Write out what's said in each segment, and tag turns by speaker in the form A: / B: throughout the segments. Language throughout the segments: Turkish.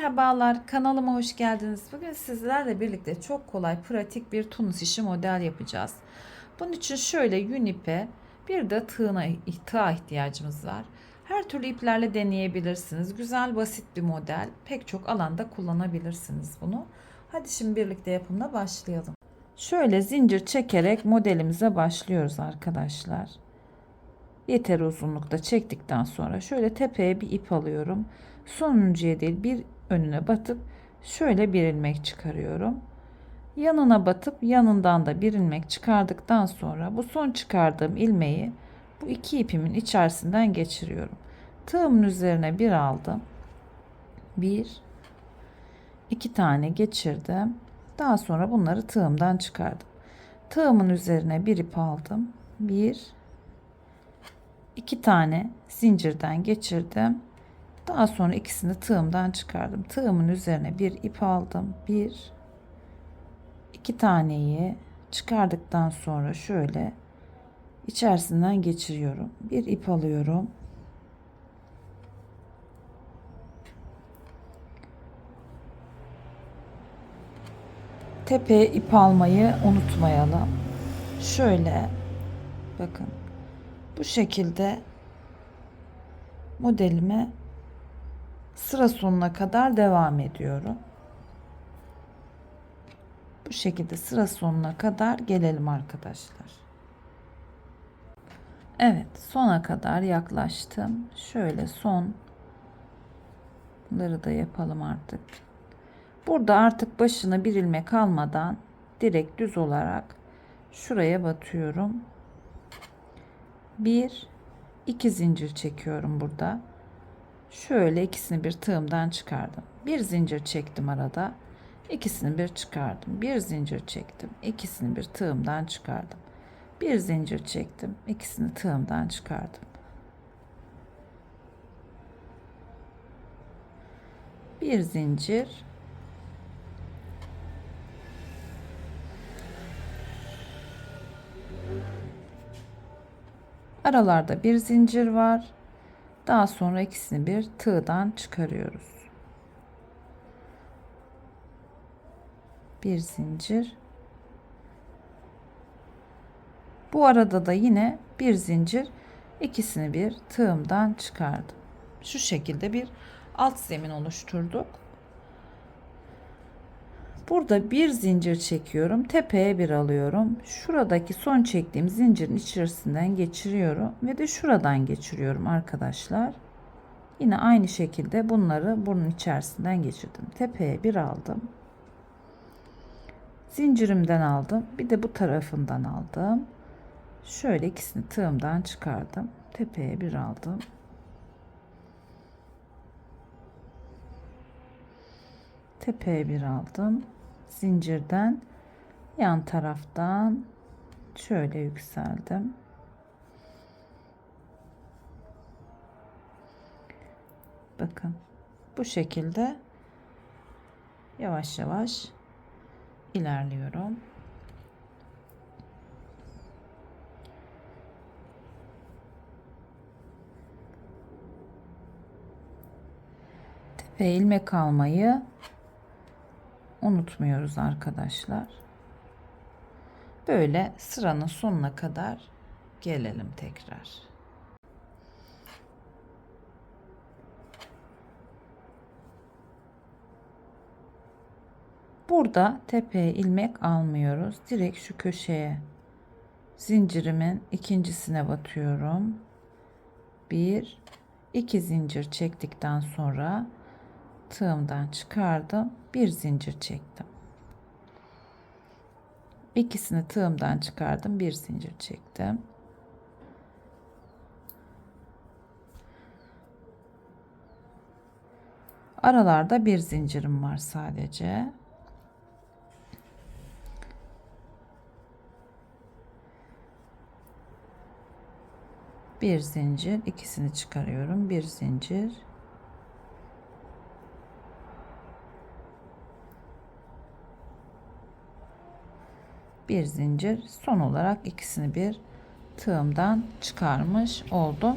A: Merhabalar, kanalıma hoş geldiniz. Bugün sizlerle birlikte çok kolay, pratik bir tunus işi model yapacağız. Bunun için şöyle yün ipe, bir de tığına, tığa ihtiyacımız var. Her türlü iplerle deneyebilirsiniz. Güzel, basit bir model. Pek çok alanda kullanabilirsiniz bunu. Hadi şimdi birlikte yapımına başlayalım. Şöyle zincir çekerek modelimize başlıyoruz arkadaşlar. Yeter uzunlukta çektikten sonra şöyle tepeye bir ip alıyorum. Sonuncuya değil bir önüne batıp şöyle bir ilmek çıkarıyorum. Yanına batıp yanından da bir ilmek çıkardıktan sonra bu son çıkardığım ilmeği bu iki ipimin içerisinden geçiriyorum. Tığımın üzerine bir aldım. Bir, iki tane geçirdim. Daha sonra bunları tığımdan çıkardım. Tığımın üzerine bir ip aldım. Bir, iki tane zincirden geçirdim. Daha sonra ikisini tığımdan çıkardım. Tığımın üzerine bir ip aldım. Bir, iki taneyi çıkardıktan sonra şöyle içerisinden geçiriyorum. Bir ip alıyorum. Tepeye ip almayı unutmayalım. Şöyle bakın bu şekilde modelime sıra sonuna kadar devam ediyorum. Bu şekilde sıra sonuna kadar gelelim arkadaşlar. Evet sona kadar yaklaştım. Şöyle sonları da yapalım artık. Burada artık başına bir ilmek almadan direkt düz olarak şuraya batıyorum. Bir, iki zincir çekiyorum burada. Şöyle ikisini bir tığımdan çıkardım. Bir zincir çektim arada. İkisini bir çıkardım. Bir zincir çektim. İkisini bir tığımdan çıkardım. Bir zincir çektim. İkisini tığımdan çıkardım. Bir zincir. Aralarda bir zincir var. Daha sonra ikisini bir tığdan çıkarıyoruz. Bir zincir. Bu arada da yine bir zincir ikisini bir tığımdan çıkardım. Şu şekilde bir alt zemin oluşturduk. Burada bir zincir çekiyorum. Tepeye bir alıyorum. Şuradaki son çektiğim zincirin içerisinden geçiriyorum. Ve de şuradan geçiriyorum arkadaşlar. Yine aynı şekilde bunları bunun içerisinden geçirdim. Tepeye bir aldım. Zincirimden aldım. Bir de bu tarafından aldım. Şöyle ikisini tığımdan çıkardım. Tepeye bir aldım. Tepeye bir aldım zincirden yan taraftan şöyle yükseldim. Bakın bu şekilde yavaş yavaş ilerliyorum. Tepe ilmek almayı unutmuyoruz arkadaşlar. Böyle sıranın sonuna kadar gelelim tekrar. Burada tepeye ilmek almıyoruz. Direkt şu köşeye zincirimin ikincisine batıyorum. Bir, iki zincir çektikten sonra tığımdan çıkardım. Bir zincir çektim. İkisini tığımdan çıkardım. Bir zincir çektim. Aralarda bir zincirim var sadece. Bir zincir, ikisini çıkarıyorum. Bir zincir, bir zincir son olarak ikisini bir tığımdan çıkarmış oldum.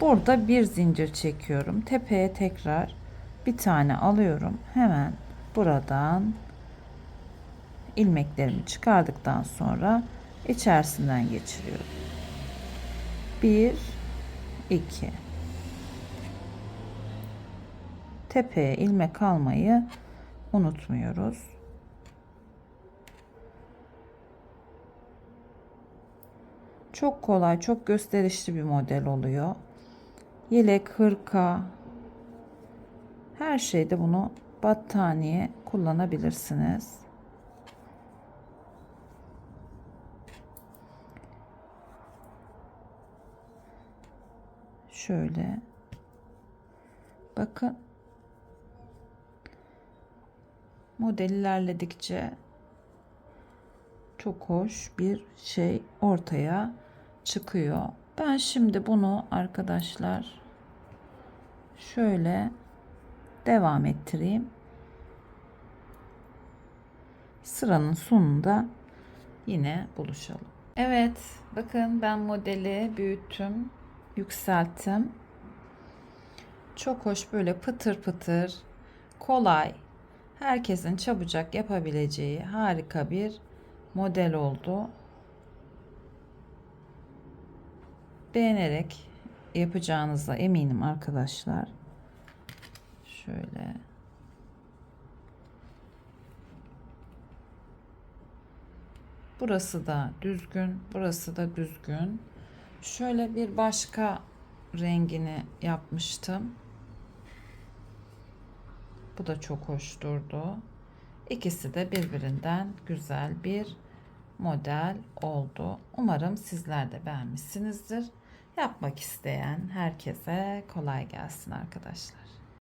A: Burada bir zincir çekiyorum. Tepeye tekrar bir tane alıyorum. Hemen buradan ilmeklerimi çıkardıktan sonra içerisinden geçiriyorum. 1 2 Tepeye ilmek almayı unutmuyoruz. Çok kolay, çok gösterişli bir model oluyor. Yelek, hırka, her şeyde bunu battaniye kullanabilirsiniz. Şöyle. Bakın. Model ilerledikçe çok hoş bir şey ortaya çıkıyor. Ben şimdi bunu arkadaşlar şöyle devam ettireyim. Sıranın sonunda yine buluşalım. Evet, bakın ben modeli büyüttüm, yükselttim. Çok hoş böyle pıtır pıtır, kolay, herkesin çabucak yapabileceği harika bir model oldu. Beğenerek yapacağınıza eminim arkadaşlar. Şöyle. Burası da düzgün, burası da düzgün. Şöyle bir başka rengini yapmıştım. Bu da çok hoş durdu. İkisi de birbirinden güzel bir model oldu. Umarım sizler de beğenmişsinizdir. Yapmak isteyen herkese kolay gelsin arkadaşlar.